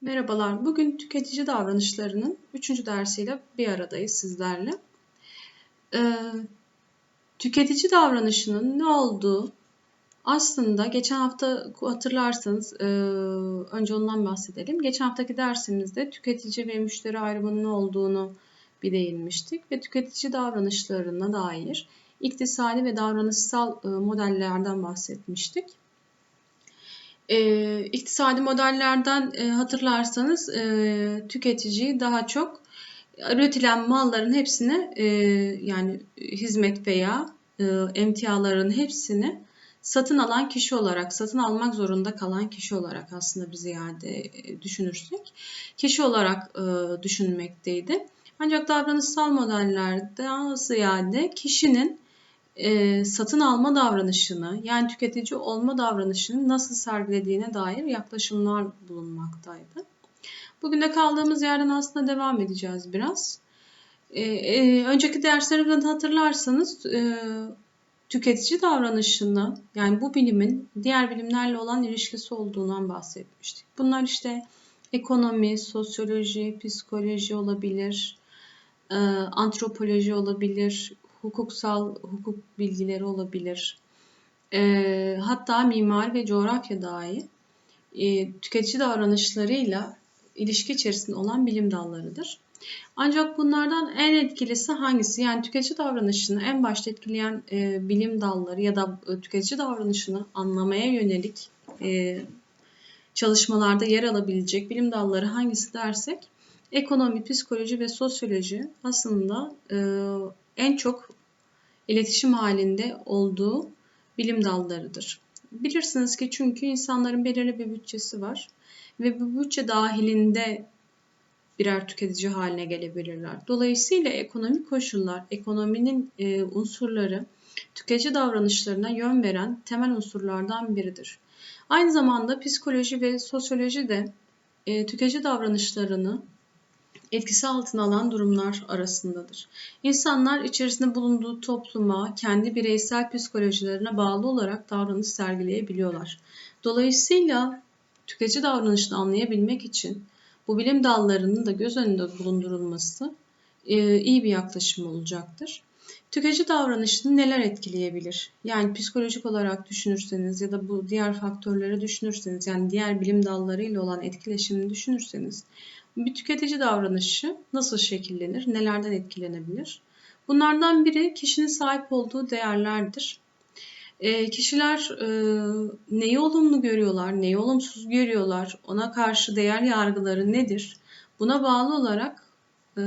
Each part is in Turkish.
Merhabalar. Bugün tüketici davranışlarının üçüncü dersiyle bir aradayız sizlerle. Ee, tüketici davranışının ne olduğu aslında geçen hafta hatırlarsanız e, önce ondan bahsedelim. Geçen haftaki dersimizde tüketici ve müşteri ayrımının ne olduğunu bir değinmiştik ve tüketici davranışlarına dair iktisadi ve davranışsal e, modellerden bahsetmiştik. E, iktisadi modellerden e, hatırlarsanız e, tüketiciyi daha çok üretilen malların hepsini e, yani hizmet veya e, emtiaların hepsini satın alan kişi olarak, satın almak zorunda kalan kişi olarak aslında bir ziyade e, düşünürsek kişi olarak e, düşünmekteydi. Ancak davranışsal modellerde ziyade kişinin e, satın alma davranışını yani tüketici olma davranışını nasıl sergilediğine dair yaklaşımlar bulunmaktaydı. Bugün de kaldığımız yerden aslında devam edeceğiz biraz. E, e, önceki derslerimden hatırlarsanız e, tüketici davranışını yani bu bilimin diğer bilimlerle olan ilişkisi olduğundan bahsetmiştik. Bunlar işte ekonomi, sosyoloji, psikoloji olabilir, e, antropoloji olabilir, hukuksal hukuk bilgileri olabilir. E, hatta mimari ve coğrafya dahi e, tüketici davranışlarıyla ilişki içerisinde olan bilim dallarıdır. Ancak bunlardan en etkilisi hangisi? Yani tüketici davranışını en başta etkileyen e, bilim dalları ya da e, tüketici davranışını anlamaya yönelik e, çalışmalarda yer alabilecek bilim dalları hangisi dersek ekonomi, psikoloji ve sosyoloji aslında e, en çok iletişim halinde olduğu bilim dallarıdır. Bilirsiniz ki çünkü insanların belirli bir bütçesi var ve bu bütçe dahilinde birer tüketici haline gelebilirler. Dolayısıyla ekonomik koşullar, ekonominin e, unsurları tüketici davranışlarına yön veren temel unsurlardan biridir. Aynı zamanda psikoloji ve sosyoloji de e, tüketici davranışlarını etkisi altına alan durumlar arasındadır. İnsanlar içerisinde bulunduğu topluma, kendi bireysel psikolojilerine bağlı olarak davranış sergileyebiliyorlar. Dolayısıyla tüketici davranışını anlayabilmek için bu bilim dallarının da göz önünde bulundurulması e, iyi bir yaklaşım olacaktır. Tüketici davranışını neler etkileyebilir? Yani psikolojik olarak düşünürseniz ya da bu diğer faktörleri düşünürseniz yani diğer bilim dallarıyla olan etkileşimini düşünürseniz bir tüketici davranışı nasıl şekillenir? Nelerden etkilenebilir? Bunlardan biri kişinin sahip olduğu değerlerdir. E, kişiler e, neyi olumlu görüyorlar, neyi olumsuz görüyorlar, ona karşı değer yargıları nedir? Buna bağlı olarak e,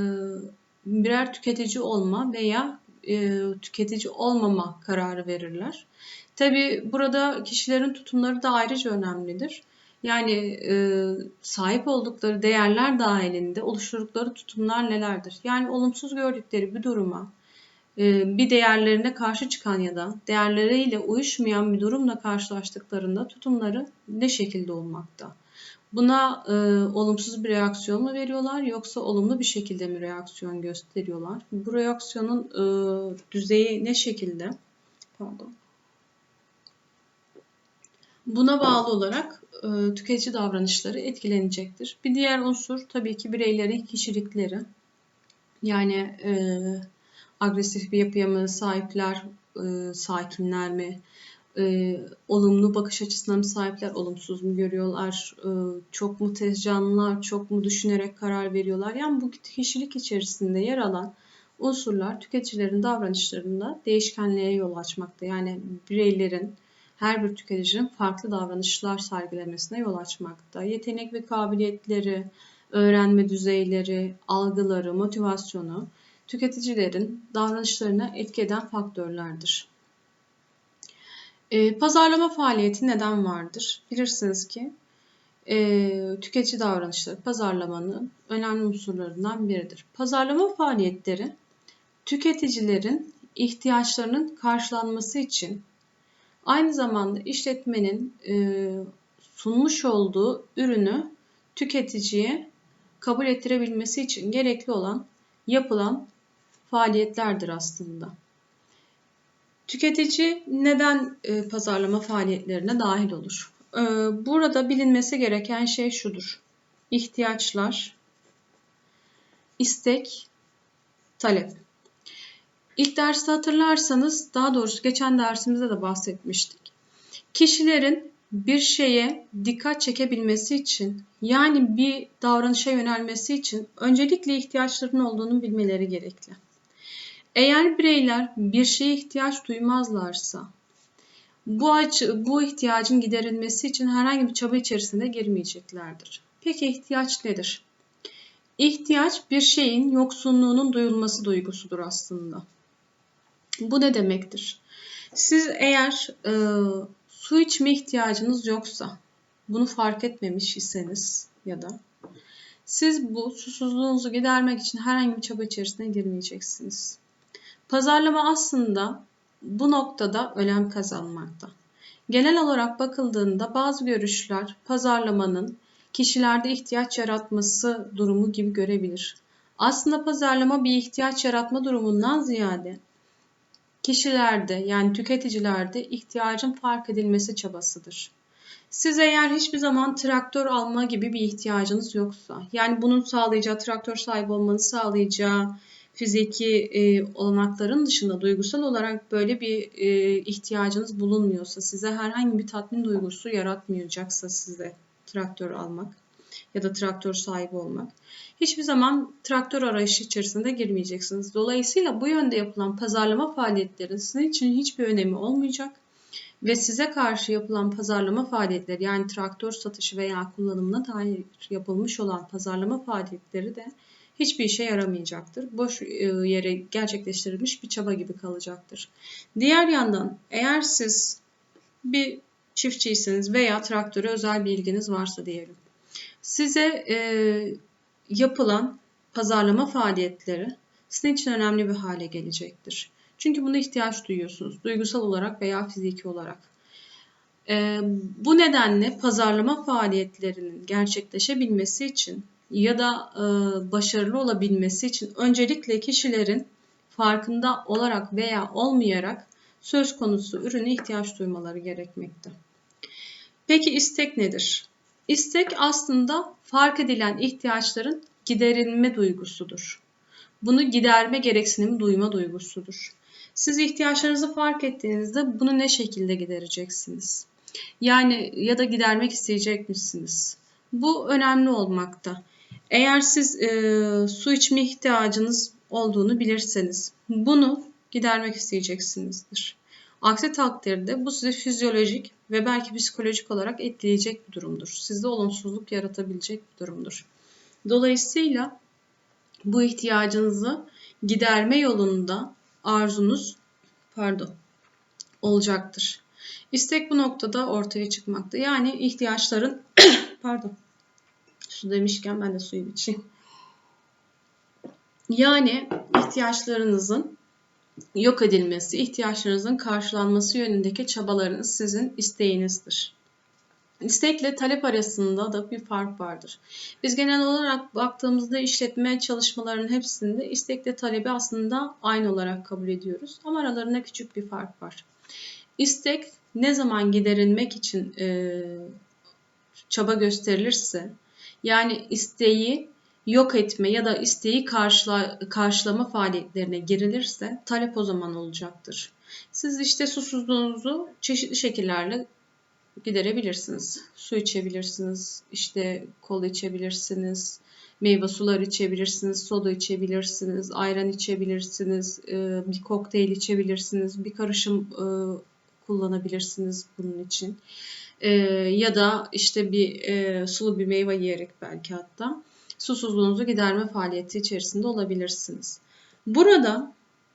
birer tüketici olma veya e, tüketici olmama kararı verirler. Tabi burada kişilerin tutumları da ayrıca önemlidir. Yani e, sahip oldukları değerler dahilinde oluşturdukları tutumlar nelerdir? Yani olumsuz gördükleri bir duruma, e, bir değerlerine karşı çıkan ya da değerleriyle uyuşmayan bir durumla karşılaştıklarında tutumları ne şekilde olmakta? Buna e, olumsuz bir reaksiyon mu veriyorlar yoksa olumlu bir şekilde mi reaksiyon gösteriyorlar? Bu reaksiyonun e, düzeyi ne şekilde? Pardon. Buna bağlı olarak e, tüketici davranışları etkilenecektir. Bir diğer unsur tabii ki bireylerin kişilikleri. Yani e, agresif bir yapıya mı sahipler, e, sakinler mi, e, olumlu bakış açısına mı sahipler, olumsuz mu görüyorlar, e, çok mu tez canlılar, çok mu düşünerek karar veriyorlar. Yani bu kişilik içerisinde yer alan unsurlar tüketicilerin davranışlarında değişkenliğe yol açmakta. Yani bireylerin her bir tüketicinin farklı davranışlar sergilemesine yol açmakta. Yetenek ve kabiliyetleri, öğrenme düzeyleri, algıları, motivasyonu tüketicilerin davranışlarına etki eden faktörlerdir. E, pazarlama faaliyeti neden vardır? Bilirsiniz ki e, tüketici davranışları pazarlamanın önemli unsurlarından biridir. Pazarlama faaliyetleri tüketicilerin ihtiyaçlarının karşılanması için Aynı zamanda işletmenin e, sunmuş olduğu ürünü tüketiciye kabul ettirebilmesi için gerekli olan yapılan faaliyetlerdir aslında. Tüketici neden e, pazarlama faaliyetlerine dahil olur? E, burada bilinmesi gereken şey şudur. ihtiyaçlar, istek, talep. İlk derste hatırlarsanız, daha doğrusu geçen dersimizde de bahsetmiştik. Kişilerin bir şeye dikkat çekebilmesi için, yani bir davranışa yönelmesi için öncelikle ihtiyaçlarının olduğunu bilmeleri gerekli. Eğer bireyler bir şeye ihtiyaç duymazlarsa, bu, açı, bu ihtiyacın giderilmesi için herhangi bir çaba içerisine girmeyeceklerdir. Peki ihtiyaç nedir? İhtiyaç bir şeyin yoksunluğunun duyulması duygusudur aslında. Bu ne demektir? Siz eğer e, su içme ihtiyacınız yoksa, bunu fark etmemiş iseniz ya da siz bu susuzluğunuzu gidermek için herhangi bir çaba içerisine girmeyeceksiniz. Pazarlama aslında bu noktada önem kazanmakta. Genel olarak bakıldığında bazı görüşler pazarlamanın kişilerde ihtiyaç yaratması durumu gibi görebilir. Aslında pazarlama bir ihtiyaç yaratma durumundan ziyade kişilerde yani tüketicilerde ihtiyacın fark edilmesi çabasıdır. Siz eğer hiçbir zaman traktör alma gibi bir ihtiyacınız yoksa, yani bunun sağlayacağı, traktör sahibi olmanı sağlayacağı fiziki e, olanakların dışında duygusal olarak böyle bir e, ihtiyacınız bulunmuyorsa, size herhangi bir tatmin duygusu yaratmayacaksa size traktör almak ya da traktör sahibi olmak. Hiçbir zaman traktör arayışı içerisinde girmeyeceksiniz. Dolayısıyla bu yönde yapılan pazarlama faaliyetleri sizin için hiçbir önemi olmayacak ve size karşı yapılan pazarlama faaliyetleri yani traktör satışı veya kullanımına dair yapılmış olan pazarlama faaliyetleri de hiçbir işe yaramayacaktır. Boş e, yere gerçekleştirilmiş bir çaba gibi kalacaktır. Diğer yandan eğer siz bir çiftçiyseniz veya traktöre özel bir ilginiz varsa diyelim. Size e, yapılan pazarlama faaliyetleri sizin için önemli bir hale gelecektir. Çünkü buna ihtiyaç duyuyorsunuz. Duygusal olarak veya fiziki olarak. E, bu nedenle pazarlama faaliyetlerinin gerçekleşebilmesi için ya da e, başarılı olabilmesi için öncelikle kişilerin farkında olarak veya olmayarak söz konusu ürüne ihtiyaç duymaları gerekmekte. Peki istek nedir? İstek aslında fark edilen ihtiyaçların giderilme duygusudur. Bunu giderme gereksinimi duyma duygusudur. Siz ihtiyaçlarınızı fark ettiğinizde bunu ne şekilde gidereceksiniz? Yani ya da gidermek isteyecek misiniz? Bu önemli olmakta. Eğer siz e, su içme ihtiyacınız olduğunu bilirseniz bunu gidermek isteyeceksinizdir. Aksi takdirde bu sizi fizyolojik ve belki psikolojik olarak etkileyecek bir durumdur. Sizde olumsuzluk yaratabilecek bir durumdur. Dolayısıyla bu ihtiyacınızı giderme yolunda arzunuz pardon olacaktır. İstek bu noktada ortaya çıkmakta. Yani ihtiyaçların pardon su demişken ben de suyu içeyim. Yani ihtiyaçlarınızın yok edilmesi, ihtiyaçlarınızın karşılanması yönündeki çabalarınız sizin isteğinizdir. İstekle talep arasında da bir fark vardır. Biz genel olarak baktığımızda işletme çalışmalarının hepsinde istekle talebi aslında aynı olarak kabul ediyoruz. Ama aralarında küçük bir fark var. İstek ne zaman giderilmek için e, çaba gösterilirse, yani isteği yok etme ya da isteği karşıla, karşılama faaliyetlerine girilirse talep o zaman olacaktır. Siz işte susuzluğunuzu çeşitli şekillerle giderebilirsiniz. Su içebilirsiniz, işte kola içebilirsiniz, meyve suları içebilirsiniz, soda içebilirsiniz, ayran içebilirsiniz, e, bir kokteyl içebilirsiniz, bir karışım e, kullanabilirsiniz bunun için. E, ya da işte bir sulu bir meyve yiyerek belki hatta susuzluğunuzu giderme faaliyeti içerisinde olabilirsiniz. Burada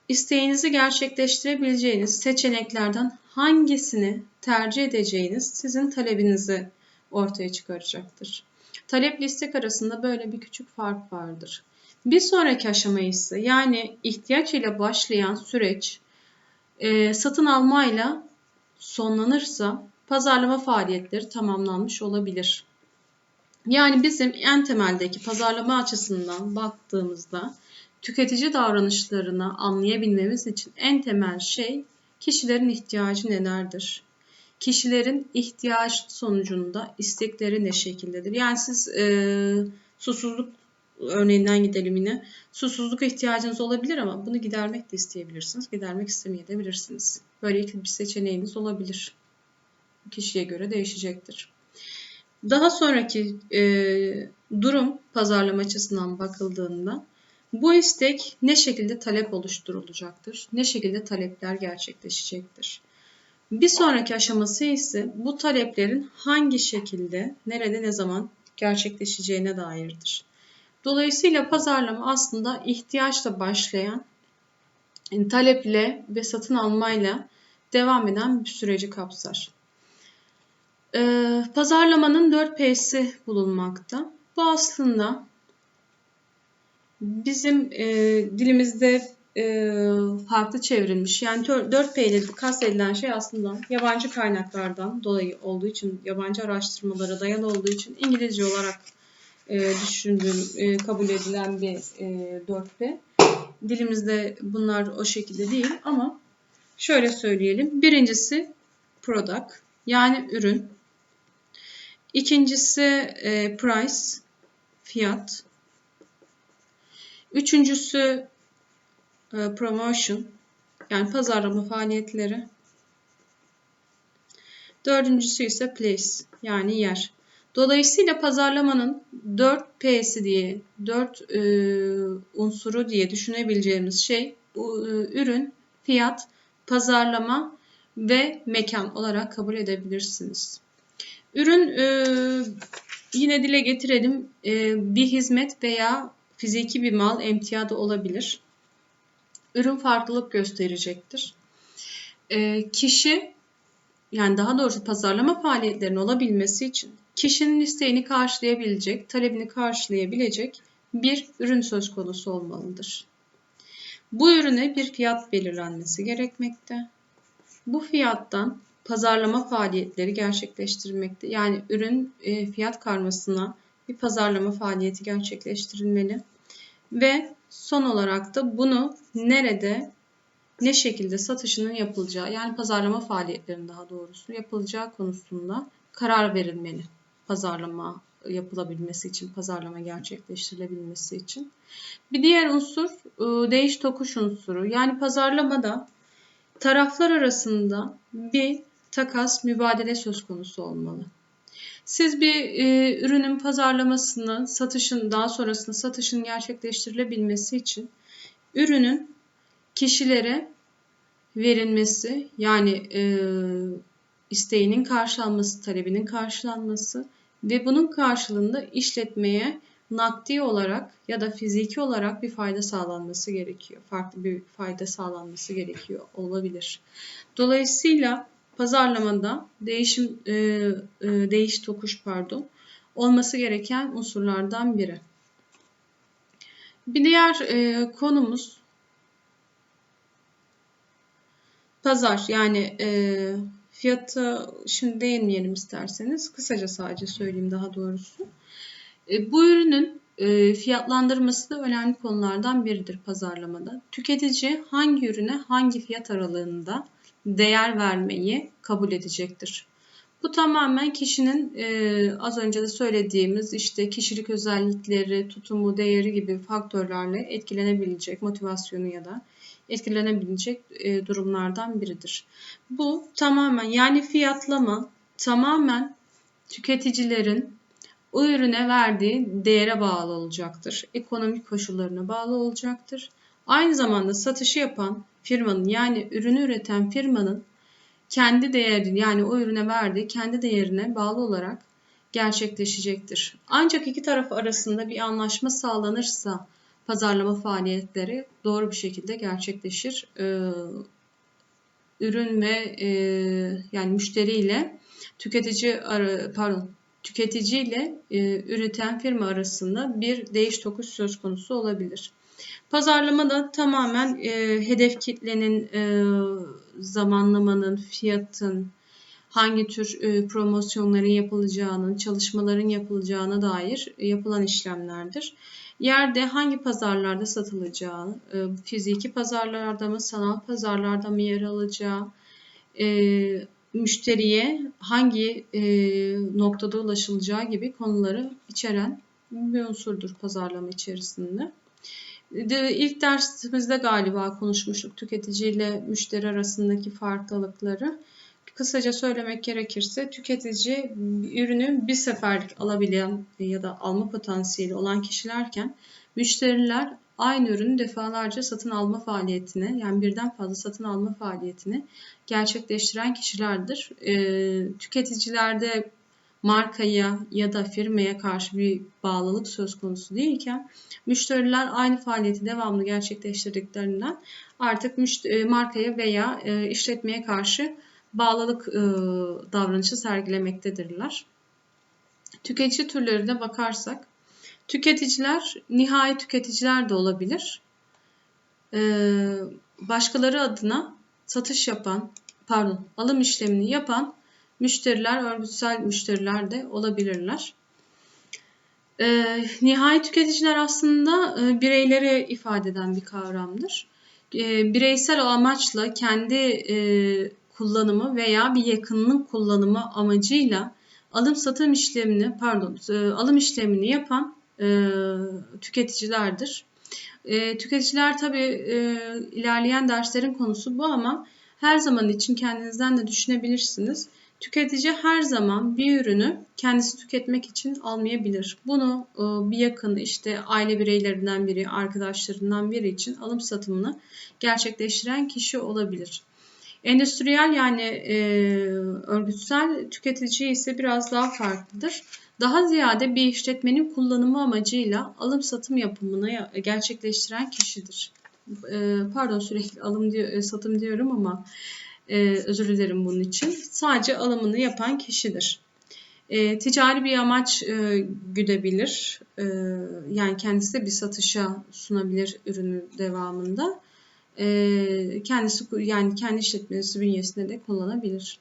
isteğinizi gerçekleştirebileceğiniz seçeneklerden hangisini tercih edeceğiniz sizin talebinizi ortaya çıkaracaktır. Talep istek arasında böyle bir küçük fark vardır. Bir sonraki aşama ise yani ihtiyaç ile başlayan süreç e, satın almayla sonlanırsa pazarlama faaliyetleri tamamlanmış olabilir. Yani bizim en temeldeki pazarlama açısından baktığımızda tüketici davranışlarını anlayabilmemiz için en temel şey kişilerin ihtiyacı nelerdir? kişilerin ihtiyaç sonucunda istekleri ne şekildedir? Yani siz e, susuzluk örneğinden gidelim yine. Susuzluk ihtiyacınız olabilir ama bunu gidermek de isteyebilirsiniz. Gidermek istemeyebilirsiniz. Böyle iki bir seçeneğiniz olabilir. Kişiye göre değişecektir. Daha sonraki e, durum pazarlama açısından bakıldığında bu istek ne şekilde talep oluşturulacaktır? Ne şekilde talepler gerçekleşecektir? Bir sonraki aşaması ise bu taleplerin hangi şekilde, nerede, ne zaman gerçekleşeceğine dairdir. Dolayısıyla pazarlama aslında ihtiyaçla başlayan, taleple ve satın almayla devam eden bir süreci kapsar. Ee, pazarlamanın 4 P'si bulunmakta. Bu aslında bizim e, dilimizde e, farklı çevrilmiş. Yani 4P ile kastedilen şey aslında yabancı kaynaklardan dolayı olduğu için, yabancı araştırmalara dayalı olduğu için İngilizce olarak e, düşündüğüm, e, kabul edilen bir e, 4P. Dilimizde bunlar o şekilde değil ama şöyle söyleyelim. Birincisi product yani ürün. İkincisi e, price, fiyat. Üçüncüsü e, promotion, yani pazarlama faaliyetleri. Dördüncüsü ise place, yani yer. Dolayısıyla pazarlamanın 4 P'si diye, 4 e, unsuru diye düşünebileceğimiz şey e, ürün, fiyat, pazarlama ve mekan olarak kabul edebilirsiniz. Ürün e, yine dile getirelim e, bir hizmet veya fiziki bir mal emtia da olabilir. Ürün farklılık gösterecektir. E, kişi yani daha doğrusu pazarlama faaliyetlerinin olabilmesi için kişinin isteğini karşılayabilecek, talebini karşılayabilecek bir ürün söz konusu olmalıdır. Bu ürüne bir fiyat belirlenmesi gerekmekte. Bu fiyattan pazarlama faaliyetleri gerçekleştirmekte. Yani ürün e, fiyat karmasına bir pazarlama faaliyeti gerçekleştirilmeli. Ve son olarak da bunu nerede, ne şekilde satışının yapılacağı yani pazarlama faaliyetlerinin daha doğrusu yapılacağı konusunda karar verilmeli. Pazarlama yapılabilmesi için, pazarlama gerçekleştirilebilmesi için. Bir diğer unsur e, değiş tokuş unsuru. Yani pazarlamada taraflar arasında bir takas, mübadele söz konusu olmalı. Siz bir e, ürünün pazarlamasını, satışın daha sonrasında satışın gerçekleştirilebilmesi için ürünün kişilere verilmesi yani e, isteğinin karşılanması, talebinin karşılanması ve bunun karşılığında işletmeye nakdi olarak ya da fiziki olarak bir fayda sağlanması gerekiyor. Farklı bir fayda sağlanması gerekiyor olabilir. Dolayısıyla pazarlamada değişim e, e, değiş tokuş pardon olması gereken unsurlardan biri. Bir diğer e, konumuz pazar yani e, fiyatı şimdi değinmeyelim isterseniz kısaca sadece söyleyeyim daha doğrusu. E, bu ürünün e, fiyatlandırması da önemli konulardan biridir pazarlamada. Tüketici hangi ürüne hangi fiyat aralığında değer vermeyi kabul edecektir. Bu tamamen kişinin e, az önce de söylediğimiz işte kişilik özellikleri, tutumu, değeri gibi faktörlerle etkilenebilecek motivasyonu ya da etkilenebilecek e, durumlardan biridir. Bu tamamen yani fiyatlama tamamen tüketicilerin o ürüne verdiği değere bağlı olacaktır. Ekonomik koşullarına bağlı olacaktır. Aynı zamanda satışı yapan firmanın yani ürünü üreten firmanın kendi değeri yani o ürüne verdiği kendi değerine bağlı olarak gerçekleşecektir. Ancak iki taraf arasında bir anlaşma sağlanırsa pazarlama faaliyetleri doğru bir şekilde gerçekleşir. Ee, ürün ve e, yani müşteriyle tüketici pardon tüketici ile e, üreten firma arasında bir değiş tokuş söz konusu olabilir. Pazarlama da tamamen e, hedef kitlenin e, zamanlamanın, fiyatın, hangi tür e, promosyonların yapılacağının, çalışmaların yapılacağına dair yapılan işlemlerdir. Yerde hangi pazarlarda satılacağı, e, fiziki pazarlarda mı, sanal pazarlarda mı yer alacağı, e, müşteriye hangi e, noktada ulaşılacağı gibi konuları içeren bir unsurdur pazarlama içerisinde. De, ilk dersimizde galiba konuşmuştuk tüketici ile müşteri arasındaki farklılıkları. Kısaca söylemek gerekirse tüketici ürünü bir seferlik alabilen ya da alma potansiyeli olan kişilerken müşteriler aynı ürünü defalarca satın alma faaliyetini yani birden fazla satın alma faaliyetini gerçekleştiren kişilerdir. E, tüketicilerde markaya ya da firmaya karşı bir bağlılık söz konusu değilken müşteriler aynı faaliyeti devamlı gerçekleştirdiklerinden artık müşteri, markaya veya e, işletmeye karşı bağlılık e, davranışı sergilemektedirler. Tüketici türlerine bakarsak Tüketiciler, nihai tüketiciler de olabilir. Ee, başkaları adına satış yapan, pardon, alım işlemini yapan müşteriler, örgütsel müşteriler de olabilirler. Ee, nihai tüketiciler aslında e, bireyleri ifade eden bir kavramdır. E, bireysel amaçla kendi e, kullanımı veya bir yakınının kullanımı amacıyla alım satım işlemini pardon e, alım işlemini yapan e, tüketicilerdir. E, tüketiciler tabii e, ilerleyen derslerin konusu bu ama her zaman için kendinizden de düşünebilirsiniz. Tüketici her zaman bir ürünü kendisi tüketmek için almayabilir. Bunu e, bir yakın işte aile bireylerinden biri, arkadaşlarından biri için alım satımını gerçekleştiren kişi olabilir. Endüstriyel yani e, örgütsel tüketici ise biraz daha farklıdır. Daha ziyade bir işletmenin kullanımı amacıyla alım satım yapımını gerçekleştiren kişidir. E, pardon sürekli alım diyor, e, satım diyorum ama e, özür dilerim bunun için. Sadece alımını yapan kişidir. E, ticari bir amaç e, güdebilir. E, yani kendisi de bir satışa sunabilir ürünü devamında. E, kendisi yani kendi işletmesi bünyesinde de kullanabilir.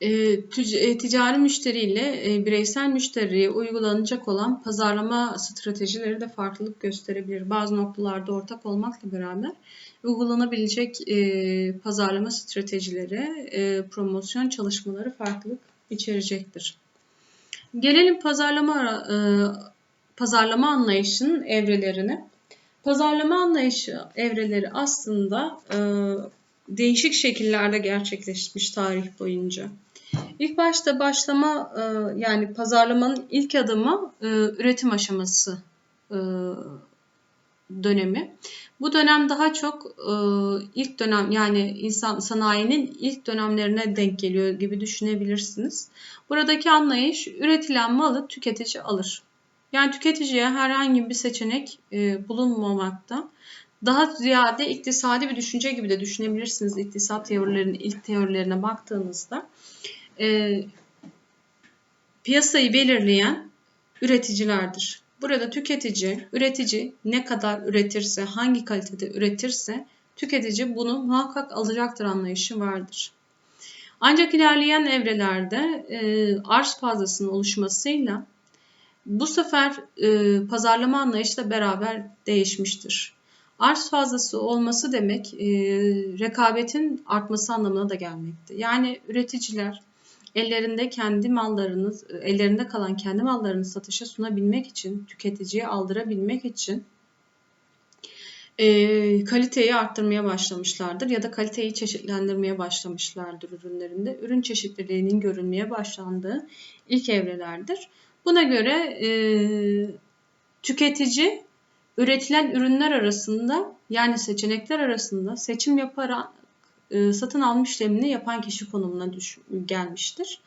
E, e, ticari müşteri ile e, bireysel müşteriye uygulanacak olan pazarlama stratejileri de farklılık gösterebilir. Bazı noktalarda ortak olmakla beraber uygulanabilecek pazarlama stratejileri, promosyon çalışmaları farklılık içerecektir. Gelelim pazarlama pazarlama anlayışının evrelerine. Pazarlama anlayışı evreleri aslında değişik şekillerde gerçekleşmiş tarih boyunca. İlk başta başlama e, yani pazarlamanın ilk adımı e, üretim aşaması e, dönemi. Bu dönem daha çok ilk dönem yani insan sanayinin ilk dönemlerine denk geliyor gibi düşünebilirsiniz. Buradaki anlayış üretilen malı tüketici alır. Yani tüketiciye herhangi bir seçenek bulunmamakta. Daha ziyade iktisadi bir düşünce gibi de düşünebilirsiniz iktisat teorilerinin ilk teorilerine baktığınızda e, piyasayı belirleyen üreticilerdir. Burada tüketici, üretici ne kadar üretirse, hangi kalitede üretirse tüketici bunu muhakkak alacaktır anlayışı vardır. Ancak ilerleyen evrelerde e, arz fazlasının oluşmasıyla bu sefer e, pazarlama anlayışı da beraber değişmiştir. Arz fazlası olması demek e, rekabetin artması anlamına da gelmekte. Yani üreticiler ellerinde kendi mallarını, ellerinde kalan kendi mallarını satışa sunabilmek için, tüketiciye aldırabilmek için e, kaliteyi arttırmaya başlamışlardır ya da kaliteyi çeşitlendirmeye başlamışlardır ürünlerinde. Ürün çeşitliliğinin görülmeye başlandığı ilk evrelerdir. Buna göre e, tüketici üretilen ürünler arasında yani seçenekler arasında seçim yaparak e, satın alma işlemini yapan kişi konumuna düş, gelmiştir.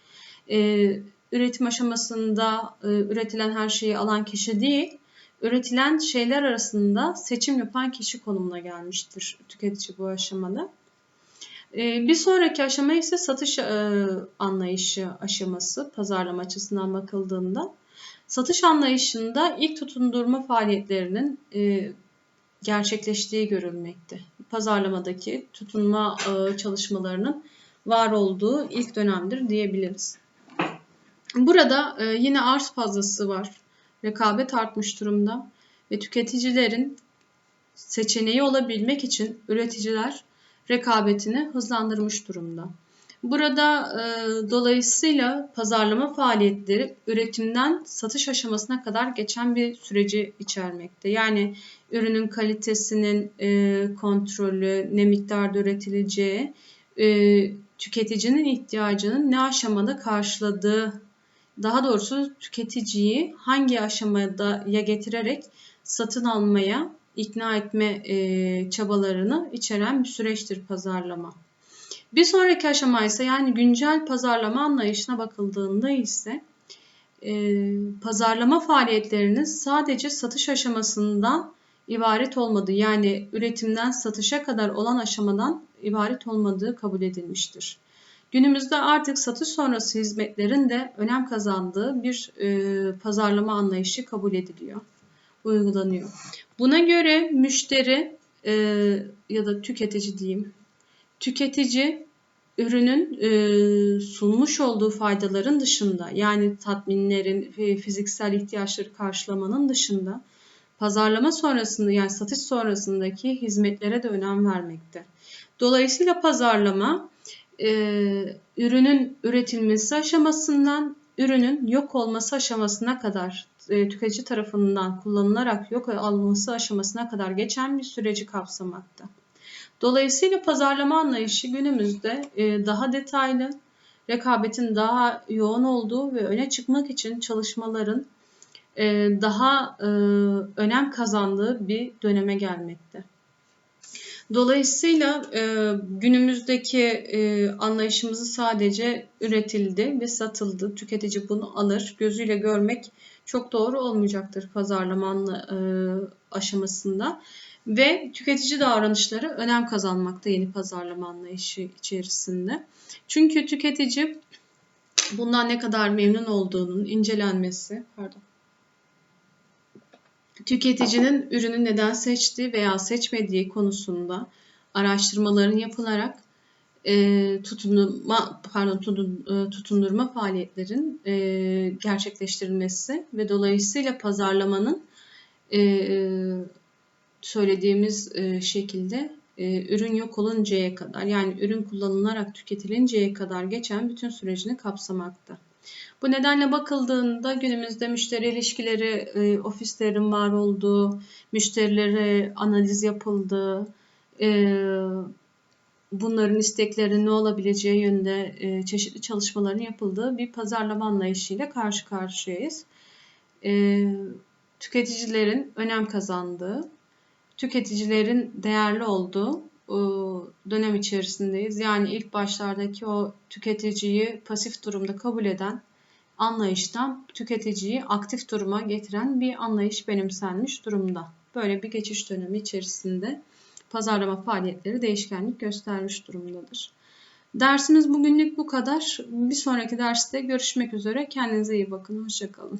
E, üretim aşamasında e, üretilen her şeyi alan kişi değil, üretilen şeyler arasında seçim yapan kişi konumuna gelmiştir tüketici bu aşamada. Bir sonraki aşama ise satış anlayışı aşaması pazarlama açısından bakıldığında. Satış anlayışında ilk tutundurma faaliyetlerinin gerçekleştiği görülmekte. Pazarlamadaki tutunma e, çalışmalarının var olduğu ilk dönemdir diyebiliriz. Burada e, yine arz fazlası var. Rekabet artmış durumda ve tüketicilerin seçeneği olabilmek için üreticiler rekabetini hızlandırmış durumda. Burada e, dolayısıyla pazarlama faaliyetleri üretimden satış aşamasına kadar geçen bir süreci içermekte. Yani ürünün kalitesinin e, kontrolü, ne miktarda üretileceği, e, tüketicinin ihtiyacının ne aşamada karşıladığı, daha doğrusu tüketiciyi hangi aşamada ya getirerek satın almaya ikna etme e, çabalarını içeren bir süreçtir pazarlama. Bir sonraki aşama ise yani güncel pazarlama anlayışına bakıldığında ise e, pazarlama faaliyetlerinin sadece satış aşamasından ibaret olmadığı yani üretimden satışa kadar olan aşamadan ibaret olmadığı kabul edilmiştir. Günümüzde artık satış sonrası hizmetlerin de önem kazandığı bir e, pazarlama anlayışı kabul ediliyor, uygulanıyor. Buna göre müşteri e, ya da tüketici diyeyim, tüketici ürünün e, sunmuş olduğu faydaların dışında yani tatminlerin ve fiziksel ihtiyaçları karşılamanın dışında pazarlama sonrasında yani satış sonrasındaki hizmetlere de önem vermekte. Dolayısıyla pazarlama e, ürünün üretilmesi aşamasından ürünün yok olması aşamasına kadar e, tüketici tarafından kullanılarak yok alınması aşamasına kadar geçen bir süreci kapsamakta. Dolayısıyla pazarlama anlayışı günümüzde e, daha detaylı, rekabetin daha yoğun olduğu ve öne çıkmak için çalışmaların e, daha e, önem kazandığı bir döneme gelmekte. Dolayısıyla günümüzdeki anlayışımızı sadece üretildi ve satıldı. Tüketici bunu alır. Gözüyle görmek çok doğru olmayacaktır pazarlama aşamasında ve tüketici davranışları önem kazanmakta yeni pazarlama anlayışı içerisinde. Çünkü tüketici bundan ne kadar memnun olduğunun incelenmesi, pardon. Tüketicinin ürünü neden seçtiği veya seçmediği konusunda araştırmaların yapılarak e, tutunma pardon tutun, e, tutundurma faaliyetlerin e, gerçekleştirilmesi ve dolayısıyla pazarlamanın e, söylediğimiz e, şekilde e, ürün yok oluncaya kadar yani ürün kullanılarak tüketilinceye kadar geçen bütün sürecini kapsamakta. Bu nedenle bakıldığında günümüzde müşteri ilişkileri, e, ofislerin var olduğu, müşterilere analiz yapıldığı, bunların isteklerinin ne olabileceği yönde çeşitli çalışmaların yapıldığı bir pazarlama anlayışıyla karşı karşıyayız. Tüketicilerin önem kazandığı, tüketicilerin değerli olduğu e, dönem içerisindeyiz. Yani ilk başlardaki o tüketiciyi pasif durumda kabul eden anlayıştan tüketiciyi aktif duruma getiren bir anlayış benimsenmiş durumda. Böyle bir geçiş dönemi içerisinde pazarlama faaliyetleri değişkenlik göstermiş durumdadır. Dersimiz bugünlük bu kadar. Bir sonraki derste görüşmek üzere. Kendinize iyi bakın. Hoşçakalın.